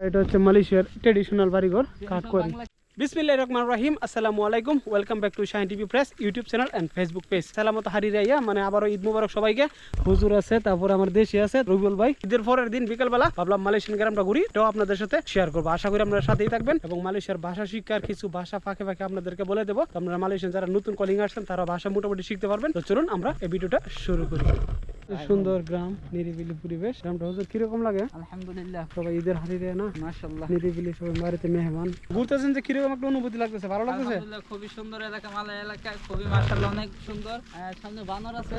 এটা হচ্ছে মালয়েশিয়ার ট্রেডিশনাল বাড়িঘর কাঠকরি বিসমিল্লাহির রহমানির রহিম আসসালামু আলাইকুম welcome back to Shahin TV press YouTube channel and Facebook page সালামত হারি রাইয়া মানে আবারও ঈদ মুবারক সবাইকে। হুজুর আছে তারপর আমার দেশে আছে রবিউল ভাই। ঈদের পরের দিন বিকালবেলা ভাবলাম মালয়েশিয়ান গ্রামটা ঘুরি এটাও আপনাদের সাথে শেয়ার করব। আশা করি আপনারা সাথেই থাকবেন এবং মালয়েশিয়ার ভাষা শিক্ষার কিছু ভাষা ফাঁকে ফাঁকে আপনাদেরকে বলে দেবো। আপনারা মালয়েশিয়ান যারা নতুন কলিং আসছেন তারা ভাষা মোটামুটি শিখতে পারবেন। তো চলুন আমরা এই ভিডিওটা শুরু করি। সুন্দর গ্রাম নিরিবিলি পরিবেশ। গ্রামটা হুজুর কীরকম লাগে? আলহামদুলিল্লাহ। সবাই ঈদের হারি দেয় না? মাশাআল্লাহ। নিরিবিলি সবাই বাড়িতে মেহমান। ঘুরতেছেন যে কীরকম একটা অনুভূতি লাগতেছে? ভালো লাগতেছে? খুবই সুন্দর এলাকা মালয় এলাকা খুবই মাশাআল্লাহ অনেক সুন্দর। সামনে বানর আছে।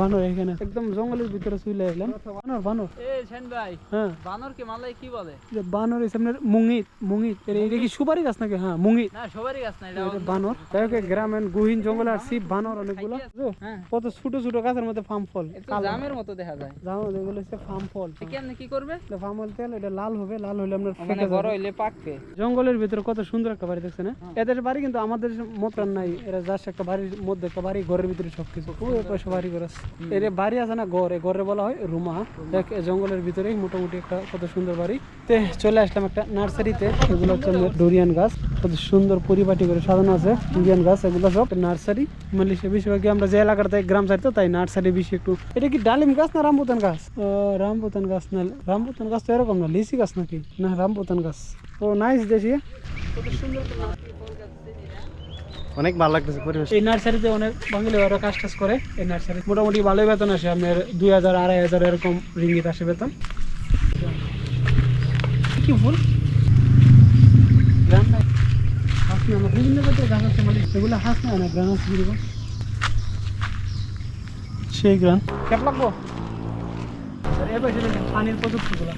বানর এখানে। একদম জঙ্গলের ভিতরে চলে এলাম বানর বানর। এ সেন ভাই হ্যাঁ। বানর কি মালয় কি বলে? যে বানর এসে আপনার মুঙ্গিত মুঙ্গিত এটা কি সুপারি গাছ নাকি? হ্যাঁ মুঙ্গিত না সবারই গাছ না এটা এটা বানর। যাই হোক গ্রামের গহীন জঙ্গলে আর শিব বানর অনেকগুলো। কত ছোট ছোট গাছের মধ্যে ফার্ম ফল। জামের মতো দেখা যায়। জানো এগুলো হচ্ছে ফার্ম ফল। কেমনে কি করবে? ফার্ম ফল তেল এটা লাল হবে লাল হলে আপনার মানে বড় হইলে পাকবে। জঙ্গলের ভিতরে কত সুন্দর একটা বাড়ি দেখছে না এদের বাড়ি কিন্তু আমাদের মতন নাই এরা জাস্ট একটা বাড়ির মধ্যে একটা বাড়ি ঘরের ভিতরে সবকিছু। ওই পয়সা বাড়ি করে আছে। এর বাড়ি আছে না ঘর এই ঘরে বলা হয় রুমা। দেখ জঙ্গলের ভিতরেই মোটামুটি একটা কত সুন্দর বাড়ি। তে চলে আসলাম একটা নার্সারিতে এগুলো হচ্ছে ডোরিয়ান গাছ। কত সুন্দর পরিপাটি করে সাজানো আছে ডোরিয়ান গাছ এগুলো সব নার্সারি। মালয়েশিয়া বেশিরভাগই আমরা যে এলাকাতে গ্রাম সাইড তো তাই নার্সারি বেশি একটু এটা কি ডালিম গাছ না রামবুতান গাছ? ও, রামবুতান গাছ না রামবুতান গাছ তো এরকম না লিচি গাছ নাকি? না রামবুতান গাছ। ও নাইস দেখি। অনেক ভালো লাগতেছে পরিবেশ। এই নার্সারিতে অনেক বাঙালি ওরা কাজ টাজ করে এই নার্সারি মোটামুটি ভালোই বেতন আসে আপনার দুই হাজার আড়াই হাজার এরকম রিঙ্গিত আসে বেতন। কি ফুল গ্রাম নাই। বিভিন্ন জাতের গাছ আছে মানে এগুলো হাঁস না না গ্রাম আছে সেই গ্রাম কেমন লাগবো? পানির প্রযুক্তিগুলো।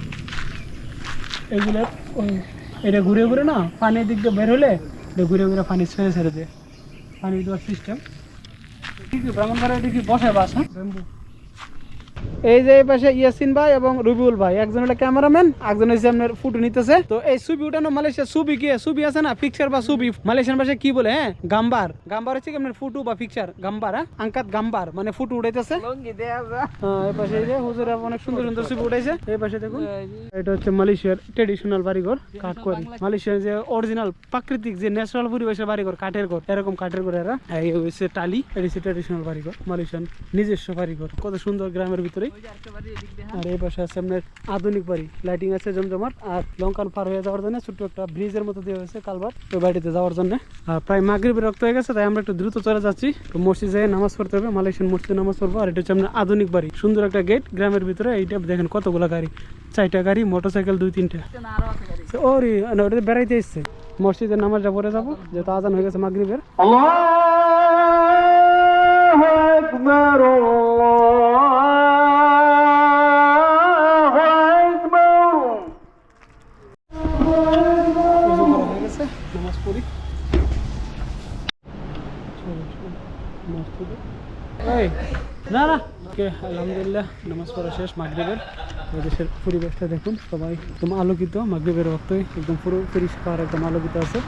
এগুলো ওই এটা ঘুরে ঘুরে না পানির দিক দিয়ে বের হলে এটা ঘুরে ঘুরে পানি ছেড়ে ছেড়ে দেয়। পানি দেওয়ার সিস্টেম কি কি ব্রাহ্মণ করে এটা বসে বাস হ্যাঁ? এই যে এই পাশে ইয়াসিন ভাই এবং রবিউল ভাই। একজন হলো ক্যামেরাম্যান একজন হচ্ছে আপনার ফুটো নিতেছে। তো এই ছবি উঠানো মালয়েশিয়া ছবি কি? ছবি আছে না? পিকচার বা ছবি? মালয়েশিয়ান ভাষায় কি বলে হ্যাঁ? গাম্বার। গাম্বার হচ্ছে কি আপনার ফুটু বা পিকচার গাম্বার হ্যাঁ? আঙ্কাত গাম্বার মানে ফুটু উঠাইতেছে। হ্যাঁ, এই পাশে এই যে হুজুর অনেক সুন্দর সুন্দর ছবি উঠাইছে। এই পাশে দেখুন এটা হচ্ছে মালয়েশিয়ার ট্রেডিশনাল বাড়িঘর কাঠকরি মালয়েশিয়ার যে অরিজিনাল প্রাকৃতিক যে ন্যাচারাল পরিবেশের বাড়িঘর কাঠের ঘর এরকম কাঠের ঘর এরা। এই হচ্ছে টালি এটা হচ্ছে ট্রেডিশনাল বাড়িঘর মালয়েশিয়ান নিজস্ব বাড়িঘর। কত সুন্দর গ্রামের ভিতরে দিয়ে আর এই পাশে আছে আপনার আধুনিক বাড়ি। লাইটিং আছে জমজমাট আর লঙ্কান পার হয়ে যাওয়ার জন্য ছোট্ট একটা ব্রিজের মতো দেওয়া হয়েছে কালবার ওই বাড়িতে যাওয়ার জন্য। আর প্রায় মাগরিবের রক্ত হয়ে গেছে তাই আমরা একটু দ্রুত চলে যাচ্ছি। তো মসজিদে নামাজ পড়তে হবে মালয়েশিয়ান মসজিদে নামাজ পড়ব। আর এটা হচ্ছে আপনার আধুনিক বাড়ি। সুন্দর একটা গেট গ্রামের ভিতরে এইটা দেখেন কতগুলো গাড়ি। চারটা গাড়ি মোটরসাইকেল দুই তিনটা। ওরে না, ওটাতে বেড়াইতে এসছে। মসজিদের নামাজটা পড়ে যাব যেহেতু আজান হয়ে গেছে মাগরিবের। ওযু পড়ি। এই, না না ওকে আলহামদুলিল্লাহ নামাজ পড়া শেষ মাগরিবের। দেশের পরিবেশটা দেখুন সবাই একদম আলোকিত মাগরিবের রক্তই একদম পুরো পরিষ্কার একদম আলোকিত আছে।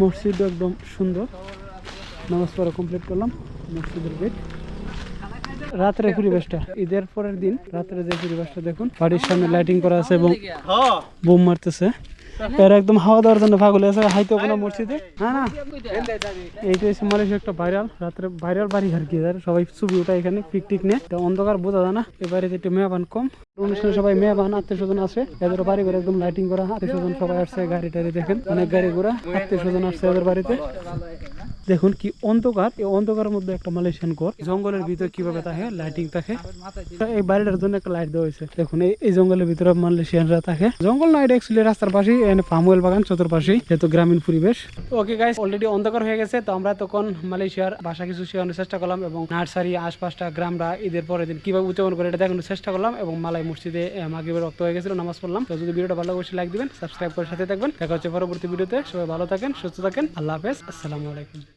মসজিদও একদম সুন্দর। নামাজ পড়া কমপ্লিট করলাম মসজিদের গেট রাত্রের পরিবেশটা ঈদের পরের দিন রাত্রে যে পরিবেশটা দেখুন বাড়ির সামনে লাইটিং করা আছে এবং বোম মারতেছে। এরা একদম হাওয়া দেওয়ার জন্য পাগল আছে হাইতো কোনো মসজিদে। না না। এইটা হচ্ছে মালয়েশিয়া একটা ভাইরাল রাত্রে ভাইরাল বাড়ি আর কি সবাই ছবি ওঠা এখানে পিকটিক নিয়ে। তো অন্ধকার বোঝা যায় না। এ বাড়িতে একটু মেয়াবান কম। অনুষ্ঠানে সবাই মেয়াবান আত্মীয় স্বজন আছে। এদের বাড়ি ঘরে একদম লাইটিং করা আত্মীয় স্বজন সবাই আসছে গাড়ি টাড়ি দেখেন। অনেক গাড়ি ঘোরা আত্মীয় স্বজন আসছে এদের বাড়িতে। দেখুন কি অন্ধকার। এই অন্ধকারের মধ্যে একটা মালয়েশিয়ান ঘর। জঙ্গলের ভিতরে কীভাবে থাকে? লাইটিং থাকে। এই বাড়িটার জন্য একটা লাইট দেওয়া হয়েছে। দেখুন, এই জঙ্গলের ভিতরে মালয়েশিয়ানরা থাকে। জঙ্গল না, এটা অ্যাকচুয়ালি রাস্তার পাশেই, এখানে পামওয়েল বাগান চতুর্পাশেই যেহেতু গ্রামীণ পরিবেশ। ওকে গাইস অলরেডি অন্ধকার হয়ে গেছে। তো আমরা তখন মালয়েশিয়ার ভাষা কিছু শেখানোর চেষ্টা করলাম এবং নার্সারি, আশপাশটা গ্রামরা ঈদের পরের দিন কীভাবে উদযাপন করে এটা দেখানোর চেষ্টা করলাম এবং মালাই মসজিদে মাগরিবের রক্ত হয়ে গেছিল, নামাজ পড়লাম। তো যদি ভিডিওটা ভালো অবশ্যই লাইক দিবেন সাবস্ক্রাইব করে সাথে থাকবেন। দেখা হচ্ছে পরবর্তী ভিডিওতে। সবাই ভালো থাকেন, সুস্থ থাকেন। আল্লাহ হাফেজ। আসসালামু আলাইকুম।